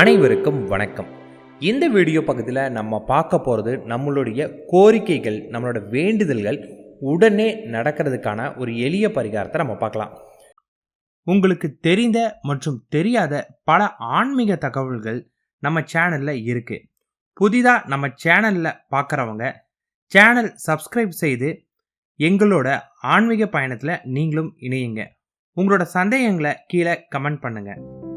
அனைவருக்கும் வணக்கம். இந்த வீடியோ பக்கத்தில் நம்ம பார்க்க போகிறது நம்மளுடைய கோரிக்கைகள் நம்மளோட வேண்டுதல்கள் உடனே நடக்கிறதுக்கான ஒரு எளிய பரிகாரத்தை நம்ம பார்க்கலாம். உங்களுக்கு தெரிந்த மற்றும் தெரியாத பல ஆன்மீக தகவல்கள் நம்ம சேனலில் இருக்குது புதிதாக நம்ம சேனலில் பார்க்குறவங்க சேனல் சப்ஸ்கிரைப் செய்து எங்களோட ஆன்மீக பயணத்தில் நீங்களும் இணையுங்க. உங்களோட சந்தேகங்களை கீழே கமெண்ட் பண்ணுங்கள்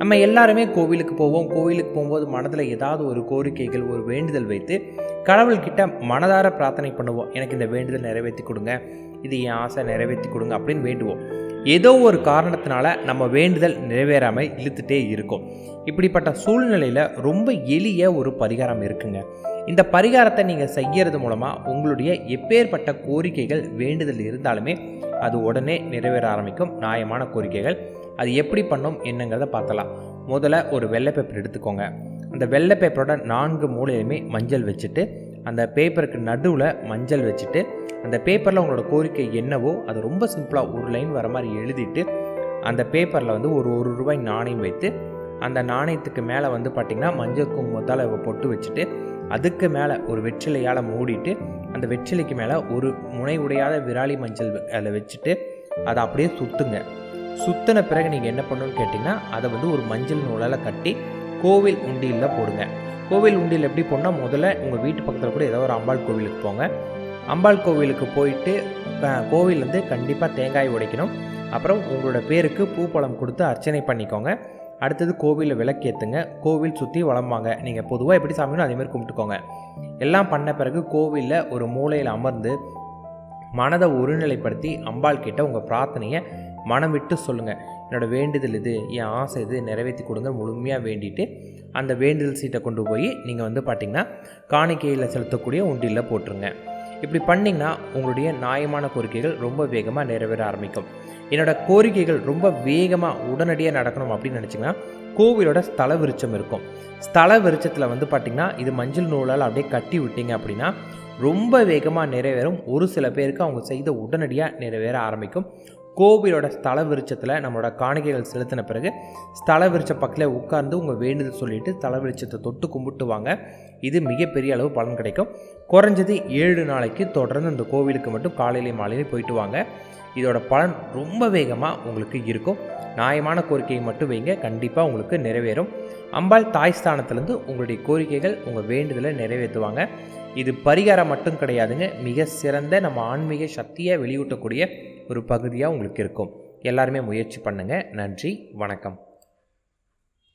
நம்ம எல்லாருமே கோவிலுக்கு போவோம். கோவிலுக்கு போகும்போது மனதில் ஏதாவது ஒரு கோரிக்கைகள் ஒரு வேண்டுதல் வைத்து கடவுள்கிட்ட மனதார பிரார்த்தனை பண்ணுவோம். எனக்கு இந்த வேண்டுதல் நிறைவேற்றி கொடுங்க. இது என் ஆசை நிறைவேற்றி கொடுங்க அப்படின்னு வேண்டுவோம். ஏதோ ஒரு காரணத்தினால நம்ம வேண்டுதல் நிறைவேறாமல் இழுத்துட்டே இருக்கும். இப்படிப்பட்ட சூழ்நிலையில் ரொம்ப எளிய ஒரு பரிகாரம் இருக்குங்க. இந்த பரிகாரத்தை நீங்கள் செய்யறது மூலமாக உங்களுடைய எப்பேற்பட்ட கோரிக்கைகள் வேண்டுதல் இருந்தாலுமே அது உடனே நிறைவேற ஆரம்பிக்கும். நியாயமான கோரிக்கைகள் அது எப்படி பண்ணும் என்னங்கிறத பார்த்தலாம். முதல்ல ஒரு வெள்ளை பேப்பர் எடுத்துக்கோங்க. அந்த வெள்ளை பேப்பரோட நான்கு மூலையிலுமே மஞ்சள் வச்சுட்டு அந்த பேப்பருக்கு நடுவில் மஞ்சள் வச்சுட்டு அந்த பேப்பரில் உங்களோட கோரிக்கை என்னவோ அது ரொம்ப சிம்பிளாக ஒரு லைன் வர மாதிரி எழுதிட்டு அந்த பேப்பரில் வந்து ஒரு ஒரு ரூபாய் நாணயம் வைத்து அந்த நாணயத்துக்கு மேலே வந்து பார்த்திங்கன்னா மஞ்சள் குங்குமத்தால் பொட்டு வச்சுட்டு அதுக்கு மேலே ஒரு வெற்றிலையால் மூடிட்டு அந்த வெற்றிலைக்கு மேலே ஒரு முனை உடையாத விராலி மஞ்சள் அதில் வச்சுட்டு அதை அப்படியே சுற்றுங்க சுத்தின பிறகு நீங்கள் என்ன பண்ணணும்னு கேட்டிங்கன்னா அதை வந்து ஒரு மஞ்சள் நூலால் கட்டி கோவில் உண்டியில் போடுங்க. கோவில் உண்டியில் எப்படி போனால் முதல்ல உங்கள் வீட்டு பக்கத்தில் கூட ஏதோ ஒரு அம்பாள் கோவிலுக்கு போங்க. அம்பாள் கோவிலுக்கு போயிட்டு கோவிலேருந்து கண்டிப்பாக தேங்காய் உடைக்கணும். அப்புறம் உங்களோட பேருக்கு பூப்பழம் கொடுத்து அர்ச்சனை பண்ணிக்கோங்க. அடுத்தது கோவிலில் விளக்கேற்றுங்க கோவில் சுற்றி வளம்பாங்க நீங்கள் பொதுவாக எப்படி சாமியோ அதேமாதிரி கும்பிட்டுக்கோங்க. எல்லாம் பண்ண பிறகு கோவிலில் ஒரு மூலையில் அமர்ந்து மனதை ஒருநிலைப்படுத்தி அம்பாள் கிட்ட உங்கள் பிரார்த்தனையை மனம் விட்டு சொல்லுங்கள் என்னோடய வேண்டுதல் இது என் ஆசை இது நிறைவேற்றி கொடுங்க. முழுமையாக வேண்டிட்டு அந்த வேண்டுதல் சீட்டை கொண்டு போய் நீங்கள் வந்து பார்த்திங்கன்னா காணிக்கையில் செலுத்தக்கூடிய உண்டியில் போட்டுருங்க. இப்படி பண்ணிங்கன்னா உங்களுடைய நியாயமான கோரிக்கைகள் ரொம்ப வேகமாக நிறைவேற ஆரம்பிக்கும். என்னோடய கோரிக்கைகள் ரொம்ப வேகமாக உடனடியாக நடக்கணும் அப்படின்னு நினச்சிங்கன்னா கோவிலோட ஸ்தல விருச்சம் இருக்கும். ஸ்தல விருச்சத்தில் வந்து பார்த்திங்கன்னா இது மஞ்சள் நூலால் அப்படியே கட்டி விட்டீங்க அப்படின்னா ரொம்ப வேகமாக நிறைவேறும். ஒரு சில பேருக்கு அவங்க செய்த உடனடியாக நிறைவேற ஆரம்பிக்கும். கோவிலோட ஸ்தல விருட்சத்தில் நம்மளோட காணிக்கைகள் செலுத்தின பிறகு ஸ்தல விருட்ச பக்கத்தில் உட்கார்ந்து உங்கள் வேண்டுதல் சொல்லிவிட்டு ஸ்தல விருட்சத்தை தொட்டு கும்பிட்டுவாங்க. இது மிகப்பெரிய அளவு பலன் கிடைக்கும். குறைஞ்சது ஏழு நாளைக்கு தொடர்ந்து அந்த கோவிலுக்கு மட்டும் காலையிலையும் மாலையிலையும் போயிட்டு வாங்க. இதோட பலன் ரொம்ப வேகமாக உங்களுக்கு இருக்கும். நியாயமான கோரிக்கையை மட்டும் வைங்க. கண்டிப்பாக உங்களுக்கு நிறைவேறும். அம்பாள் தாய் ஸ்தானத்துலேருந்து உங்களுடைய கோரிக்கைகள் உங்கள் வேண்டுதலை நிறைவேற்றுவாங்க. இது பரிகாரம் மட்டும் கிடையாதுங்க. மிக சிறந்த நம்ம ஆன்மீக சக்தியை வெளியூட்டக்கூடிய ஒரு பகுதியாக உங்களுக்கு இருக்கும். எல்லாருமே முயற்சி பண்ணுங்கள் நன்றி வணக்கம்.